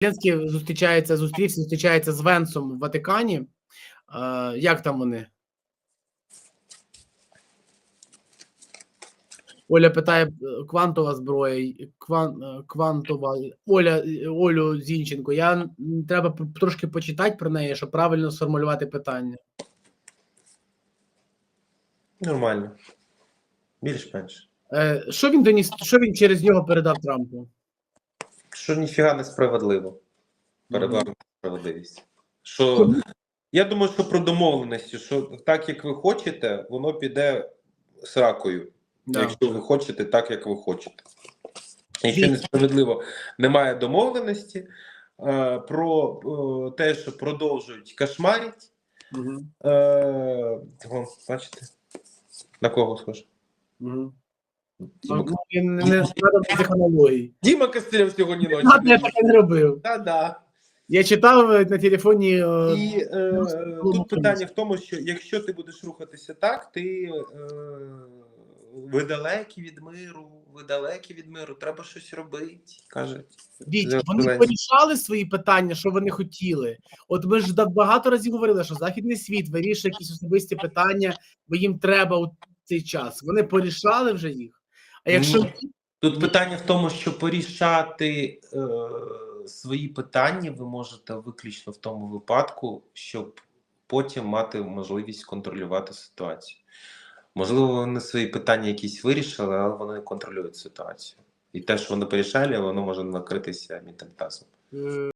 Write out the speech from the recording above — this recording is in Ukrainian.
Зеленський зустрічається, зустрівся, зустрічається з Венсом в Ватикані. Е, як там вони? Оля питає е, квантова зброя, кван, е, квантова Оля е, Олю Зінченко. Я треба трошки почитати про неї, щоб правильно сформулювати питання. Нормально. Більш-менш. Е, що він доніс? Що він через нього передав Трампу? Що ніфіга не справедливо. Передав справедливість. Що я думаю, що про домовленості, що так як ви хочете, воно піде сракою. Да. Якщо ви хочете, так як ви хочете. Якщо несправедливо немає домовленості е, про е, те, що продовжують кошмарить. Мгм. Е, вон, бачите? На кого схоже? Мгм. Діма, Ну, не не треба цих. Діма Костелєв сьогодні ночі. Я таке не робив. Та-да. Я читав е, на телефоні. е, І е, ну, тут питання в тому, що якщо ти будеш рухатися так, ти е, ви далекі від миру, ви далекі від миру, треба щось робити, кажуть. Віть, вони порішали свої питання, що вони хотіли. От ми ж да- багато разів говорили, що західний світ вирішує якісь особисті питання, бо їм треба у цей час. Вони порішали вже їх. А якщо Тут питання в тому, що порішати е, свої питання ви можете виключно в тому випадку, щоб потім мати можливість контролювати ситуацію. Можливо, вони свої питання якісь вирішили, але вони контролюють ситуацію. І те, що вони порішали, воно може накритися мітальтазом. е,